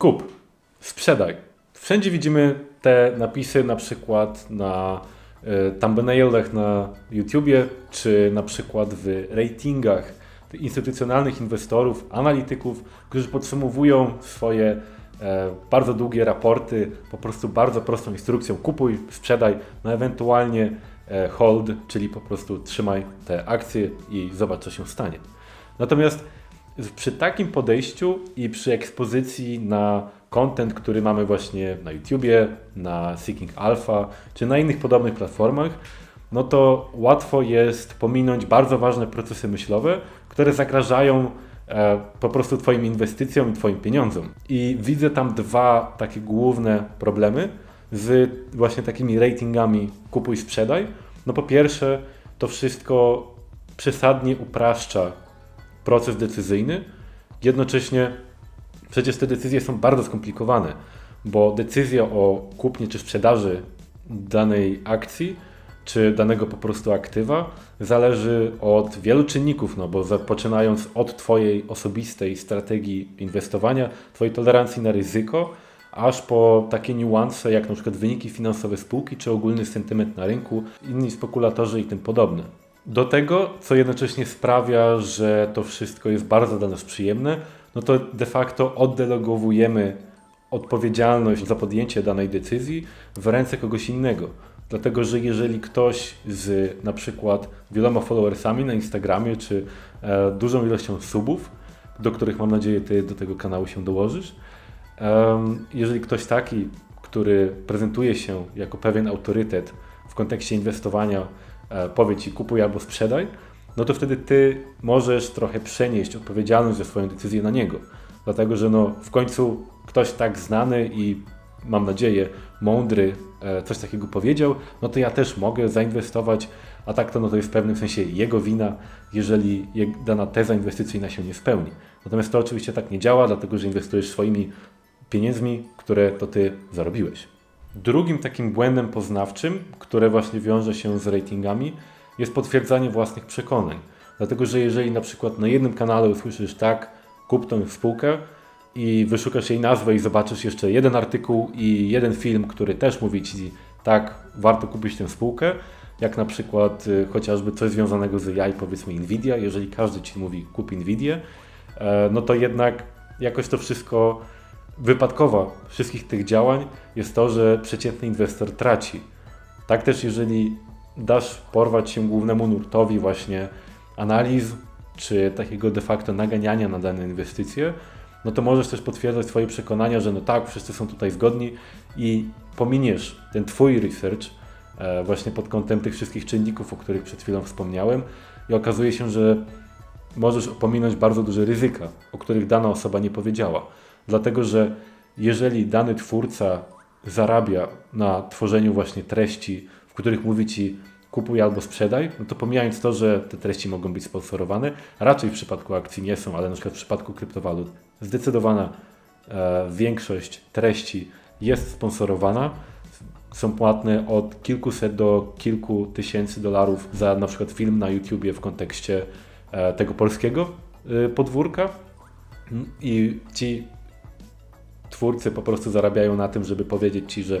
Kup, sprzedaj. Wszędzie widzimy te napisy na przykład na y, thumbnailach na YouTubie, czy na przykład w ratingach instytucjonalnych inwestorów, analityków, którzy podsumowują swoje e, bardzo długie raporty po prostu bardzo prostą instrukcją kupuj, sprzedaj, no ewentualnie e, hold, czyli po prostu trzymaj te akcje i zobacz co się stanie. Natomiast przy takim podejściu i przy ekspozycji na content, który mamy właśnie na YouTubie, na Seeking Alpha czy na innych podobnych platformach, no to łatwo jest pominąć bardzo ważne procesy myślowe, które zagrażają e, po prostu Twoim inwestycjom i Twoim pieniądzom. I widzę tam dwa takie główne problemy z właśnie takimi ratingami kupuj, sprzedaj. No po pierwsze, to wszystko przesadnie upraszcza proces decyzyjny. Jednocześnie przecież te decyzje są bardzo skomplikowane, bo decyzja o kupnie czy sprzedaży danej akcji czy danego po prostu aktywa zależy od wielu czynników, no bo zaczynając od Twojej osobistej strategii inwestowania, Twojej tolerancji na ryzyko, aż po takie niuanse jak na przykład wyniki finansowe spółki, czy ogólny sentyment na rynku, inni spekulatorzy i tym podobne. Do tego, co jednocześnie sprawia, że to wszystko jest bardzo dla nas przyjemne, no to de facto oddelegowujemy odpowiedzialność za podjęcie danej decyzji w ręce kogoś innego. Dlatego, że jeżeli ktoś z na przykład wieloma followersami na Instagramie, czy e, dużą ilością subów, do których mam nadzieję Ty do tego kanału się dołożysz, e, jeżeli ktoś taki, który prezentuje się jako pewien autorytet w kontekście inwestowania, powie Ci kupuj albo sprzedaj, no to wtedy Ty możesz trochę przenieść odpowiedzialność za swoją decyzję na niego. Dlatego, że no w końcu ktoś tak znany i mam nadzieję, mądry e, coś takiego powiedział, no to ja też mogę zainwestować, a tak to, no to jest w pewnym sensie jego wina, jeżeli dana teza inwestycyjna się nie spełni. Natomiast to oczywiście tak nie działa, dlatego że inwestujesz swoimi pieniędzmi, które to ty zarobiłeś. Drugim takim błędem poznawczym, które właśnie wiąże się z ratingami, jest potwierdzanie własnych przekonań. Dlatego, że jeżeli na przykład na jednym kanale usłyszysz tak, kup tą spółkę, i wyszukasz jej nazwę i zobaczysz jeszcze jeden artykuł i jeden film, który też mówi Ci, tak, warto kupić tę spółkę, jak na przykład y, chociażby coś związanego z AI, powiedzmy Nvidia, jeżeli każdy Ci mówi kup Nvidia, e, no to jednak jakoś to wszystko wypadkowa wszystkich tych działań jest to, że przeciętny inwestor traci. Tak też jeżeli dasz porwać się głównemu nurtowi właśnie analiz, czy takiego de facto naganiania na dane inwestycje, no to możesz też potwierdzać swoje przekonania, że no tak, wszyscy są tutaj zgodni i pominiesz ten Twój research e, właśnie pod kątem tych wszystkich czynników, o których przed chwilą wspomniałem i okazuje się, że możesz pominąć bardzo duże ryzyka, o których dana osoba nie powiedziała. Dlatego, że jeżeli dany twórca zarabia na tworzeniu właśnie treści, w których mówi Ci kupuj albo sprzedaj, no to pomijając to, że te treści mogą być sponsorowane, raczej w przypadku akcji nie są, ale na przykład w przypadku kryptowalut zdecydowana e, większość treści jest sponsorowana. Są płatne od kilkuset do kilku tysięcy dolarów za na przykład film na YouTubie w kontekście e, tego polskiego e, podwórka. I ci twórcy po prostu zarabiają na tym, żeby powiedzieć Ci, że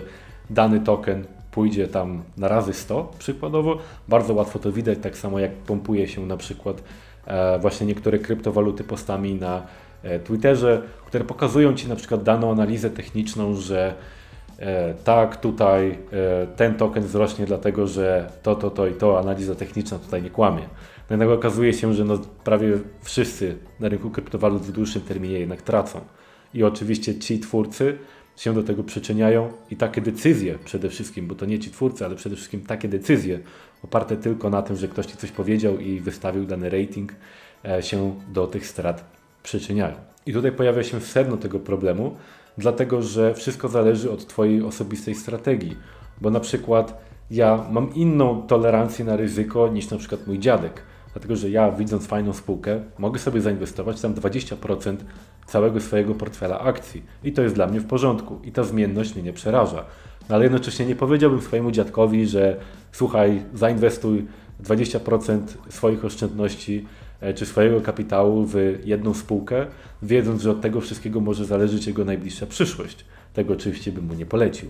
dany token pójdzie tam na razy 100 przykładowo. Bardzo łatwo to widać, tak samo jak pompuje się na przykład e, właśnie niektóre kryptowaluty postami na e, Twitterze, które pokazują Ci na przykład daną analizę techniczną, że e, tak, tutaj ten token wzrośnie dlatego, że to, to, to i to, analiza techniczna tutaj nie kłamie. No jednak okazuje się, że no prawie wszyscy na rynku kryptowalut w dłuższym terminie jednak tracą. I oczywiście ci twórcy się do tego przyczyniają i takie decyzje przede wszystkim, bo to nie ci twórcy, ale przede wszystkim takie decyzje oparte tylko na tym, że ktoś ci coś powiedział i wystawił dany rating, e, się do tych strat przyczyniają. I tutaj pojawia się sedno tego problemu, dlatego że wszystko zależy od Twojej osobistej strategii, bo na przykład ja mam inną tolerancję na ryzyko niż na przykład mój dziadek. Dlatego, że ja widząc fajną spółkę, mogę sobie zainwestować tam 20% całego swojego portfela akcji. I to jest dla mnie w porządku. I ta zmienność mnie nie przeraża. No, ale jednocześnie nie powiedziałbym swojemu dziadkowi, że słuchaj, zainwestuj 20% swoich oszczędności e, czy swojego kapitału w jedną spółkę, wiedząc, że od tego wszystkiego może zależeć jego najbliższa przyszłość. Tego oczywiście bym mu nie polecił.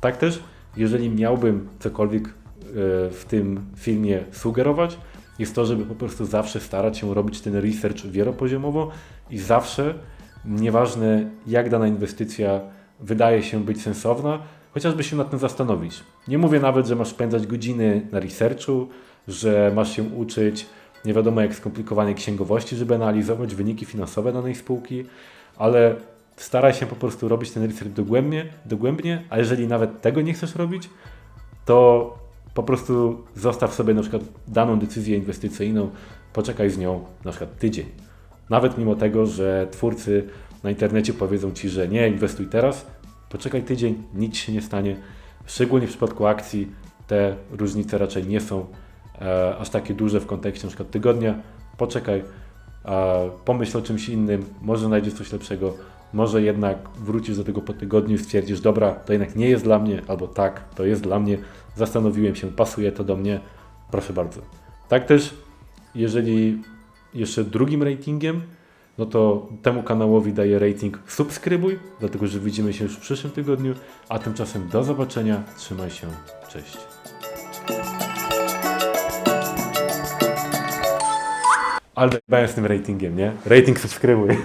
Tak też, jeżeli miałbym cokolwiek e, w tym filmie sugerować, jest to, żeby po prostu zawsze starać się robić ten research wielopoziomowo i zawsze, nieważne jak dana inwestycja wydaje się być sensowna, chociażby się nad tym zastanowić. Nie mówię nawet, że masz spędzać godziny na researchu, że masz się uczyć nie wiadomo jak skomplikowanej księgowości, żeby analizować wyniki finansowe danej spółki, ale staraj się po prostu robić ten research dogłębnie, dogłębnie a jeżeli nawet tego nie chcesz robić, to po prostu zostaw sobie na przykład daną decyzję inwestycyjną, poczekaj z nią na przykład tydzień. Nawet mimo tego, że twórcy na internecie powiedzą Ci, że nie, inwestuj teraz, poczekaj tydzień, nic się nie stanie. Szczególnie w przypadku akcji te różnice raczej nie są e, aż takie duże w kontekście na przykład tygodnia. Poczekaj, e, pomyśl o czymś innym, może znajdziesz coś lepszego, może jednak wrócisz do tego po tygodniu i stwierdzisz, dobra, to jednak nie jest dla mnie, albo tak, to jest dla mnie, zastanowiłem się, pasuje to do mnie, proszę bardzo. Tak też, jeżeli jeszcze drugim ratingiem, no to temu kanałowi daję rating subskrybuj, dlatego że widzimy się już w przyszłym tygodniu, a tymczasem do zobaczenia, trzymaj się, cześć. Ale z tym ratingiem, nie? Rating subskrybuj.